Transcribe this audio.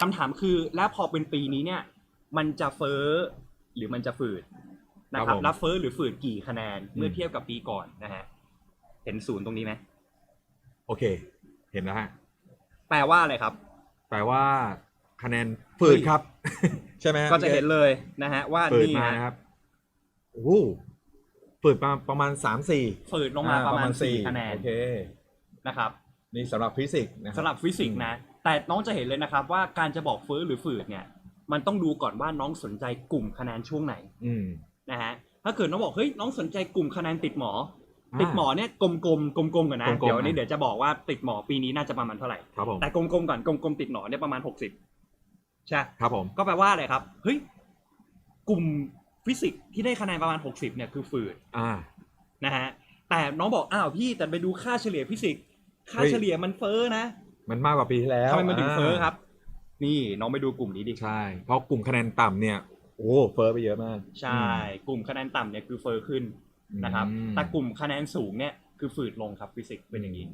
คำถามคือแล้วพอเป็นปีนี้เนี่ย มันจะเฟ้อหรือมันจะฝืดนะคครัรับบผม แล้วเฟ้อหรือฝืดกี่คะแนนเมื่อมเทียบกับปีก่อนนะฮะเห็นศูนย์ตรงนี้ไหมโอเค เห็นแล้วฮะ แปลว่าอะไรครับ แปลว่าคะแนนฝืดครับ ใช่ไหมฮก็จะเห็นเลยนะฮะว่าฝืดนี่มาฮะนะครับโอ้โหฝืดมาประมาณสามสี่ฝืดลงมาประมาณสี่คะแนนโอเค นะครับ นี่สำหรับฟิสิกส์นะคสำหรับฟิสิกส์นะ แต่น้องจะเห็นเลยนะครับ ว่าการจะบอกเฟ้อหรือฝืดเนี่ย มันต้องดูก่อนว่าน้องสนใจกลุ่มคะแนนช่วงไหนอืม นะฮะถ้าเกิดน้องบอกเฮ้ยน้องสนใจกลุ่มคะแนนติดหมออ่าติดหมอเนี่ยกลมๆกลมๆก่อนนะกลมๆ เดี๋ยวนี้อะเดี๋ยวจะบอกว่าติดหมอปีนี้น่าจะประมาณเท่าไหร่ ครับผม แต่กลมๆก่อนกลมๆติดหมอเนี่ยประมาณหกสิบใช่ ครับผม ก็แปลว่าอะไรครับ เฮ้ย กลุ่มฟิสิกส์ที่ได้คะแนนประมาณหกสิบเนี่ยคือฝืดอ่า นะฮะ แต่น้องบอก อ้าวพี่แต่ไปดูค่าเฉลี่ยฟิสิกส์ ค่าเฮ้ย เฉลี่ยมันเฟ้อนะ มันมากกว่าปีที่แล้วทำไมมันถึงเฟ้อครับานี่น้องไปดูกลุ่มนี้ดิ ใช่ เพราะกลุ่มคะแนนต่ำเนี่ย โอ้เฟ้อไปเยอะมาก ใช่ กลุ่มคะแนนต่ำเนี่ยคือเฟ้อขึ้นอืมนะครับแต่กลุ่มคะแนนสูงเนี่ยคือฝืดลงครับฟิสิกส์เป็นอย่างนี้